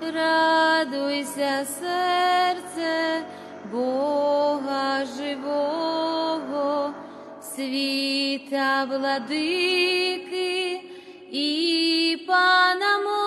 радуйся, серце Бога живого, світа владики і пана мого,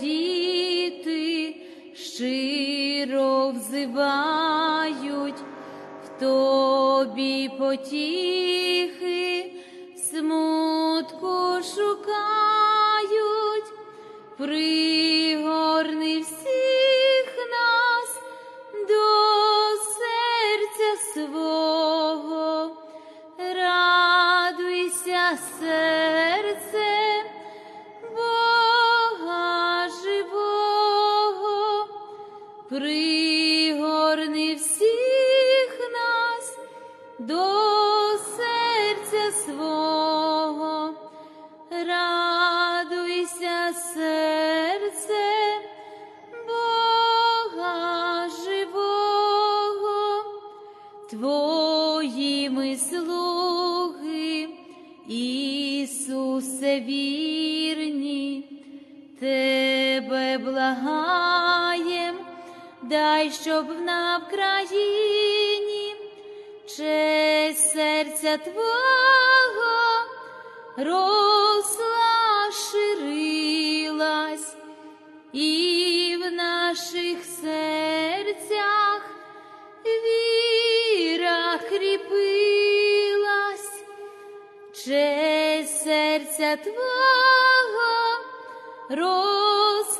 діти щиро взивають, в тобі потіхи, смутку шукають, пригорни всіх щоб на Вкраїні честь серця Твого росла, ширилась, і в наших серцях віра кріпилась, честь серця Твого росла,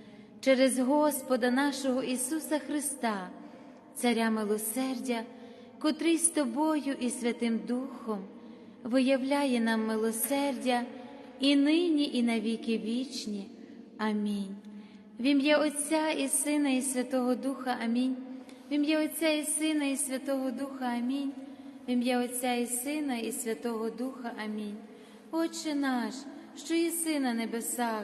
через Господа нашого Ісуса Христа, Царя милосердя, котрий з Тобою і Святим Духом виявляє нам милосердя і нині, і навіки вічні. Амінь. В ім'я Отця і Сина, і Святого Духа Амінь. В ім'я Отця і Сина, і Святого Духа Амінь. В ім'я Отця і Сина, і Святого Духа Амінь. Отче наш, що єси на небесах,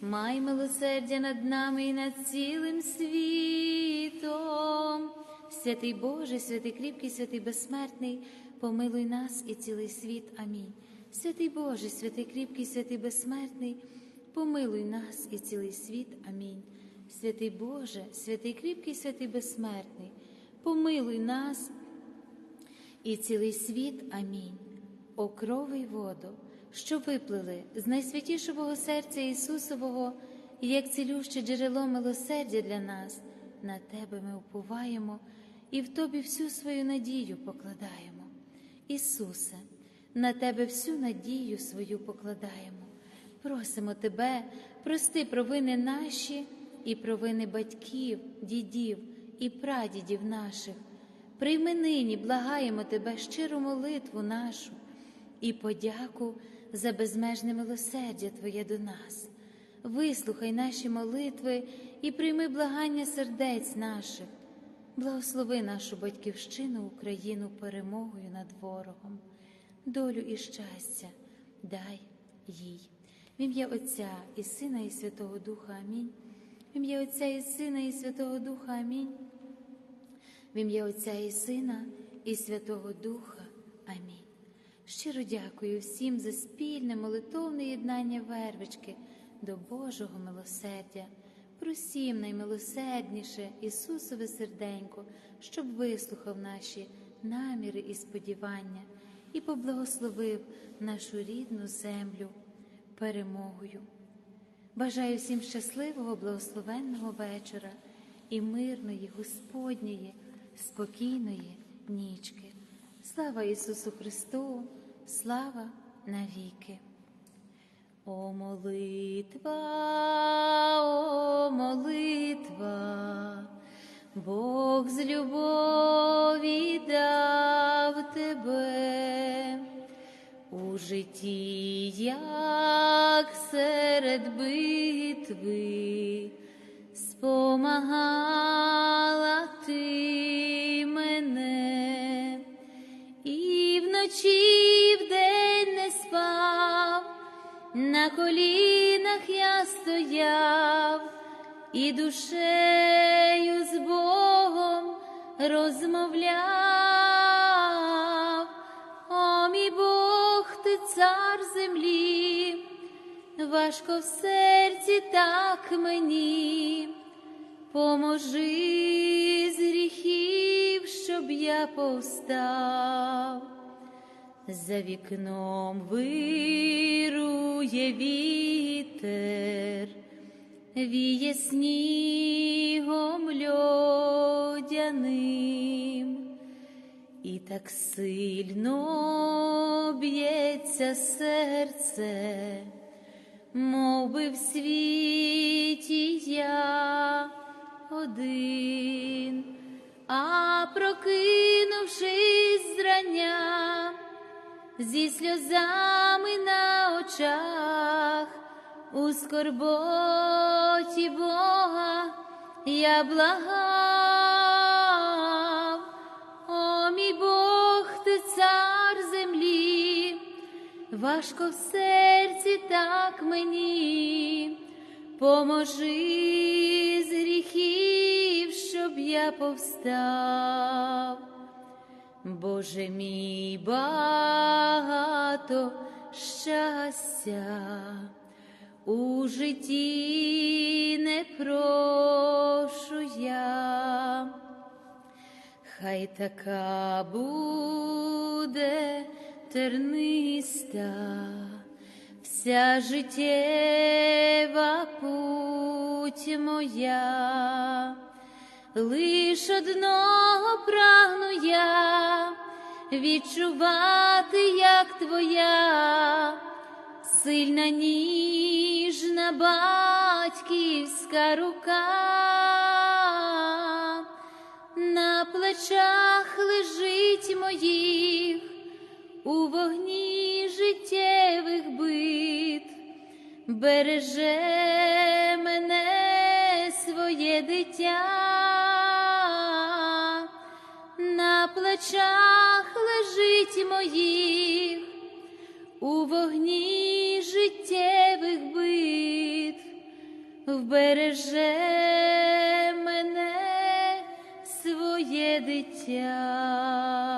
май милосердя над нами і над цілим світом. Святий Боже, святий кріпкий, святий безсмертний, помилуй нас і цілий світ. Амінь. Святий Боже, святий кріпкий, святий безсмертний, помилуй нас і цілий світ. Амінь. Святий Боже, святий кріпкий, святий безсмертний, помилуй нас і цілий світ. Амінь. О крови й воду, що виплили з найсвятішого серця Ісусового, і як цілюще джерело милосердя для нас, на Тебе ми уповаємо і в Тобі всю свою надію покладаємо. Ісусе, на Тебе всю надію свою покладаємо. Просимо Тебе, прости провини наші і провини батьків, дідів і прадідів наших. Прийми нині, благаємо Тебе щиру молитву нашу і подяку за безмежне милосердя Твоє до нас. Вислухай наші молитви і прийми благання сердець наших. Благослови нашу батьківщину, Україну перемогою над ворогом, долю і щастя дай їй. В ім'я Отця і Сина, і Святого Духа Амінь. В ім'я Отця і Сина, і Святого Духа Амінь. В ім'я Отця і Сина, і Святого Духа. Амінь. Щиро дякую всім за спільне молитовне єднання вервички до Божого милосердя. Просім наймилосердніше Ісусове серденько, щоб вислухав наші наміри і сподівання і поблагословив нашу рідну землю перемогою. Бажаю всім щасливого, благословенного вечора і мирної, Господньої, спокійної нічки. Слава Ісусу Христу, слава навіки! О молитва, о молитва, Бог з любові дав тебе. У житті, як серед битви, спомагала вночі, і вдень не спав, на колінах я стояв, і душею з Богом розмовляв, о мій Бог, ти цар землі, важко в серці так мені, поможи з гріхів, щоб я повстав. За вікном вирує вітер, віє снігом льод. за ним. І так сильно б'ється серце, мов би в світі я один, а прокинувшись зрання, зі сльозами на очах, у скорботі Бога я благав, о мій Бог, ти цар землі, важко в серці так мені, поможи з гріхів, щоб я повстав. Боже мій багато щастя у житті не прошу я, хай така буде терниста вся життєва путь моя. Лиш одного прагну я відчувати, як твоя. Сильна ніжна батьківська рука, на плечах лежить моїх у вогні життєвих бит, береже мене своє дитя, плечах лежить моїх у вогні життєвих бит, вбереже мене своє дитя.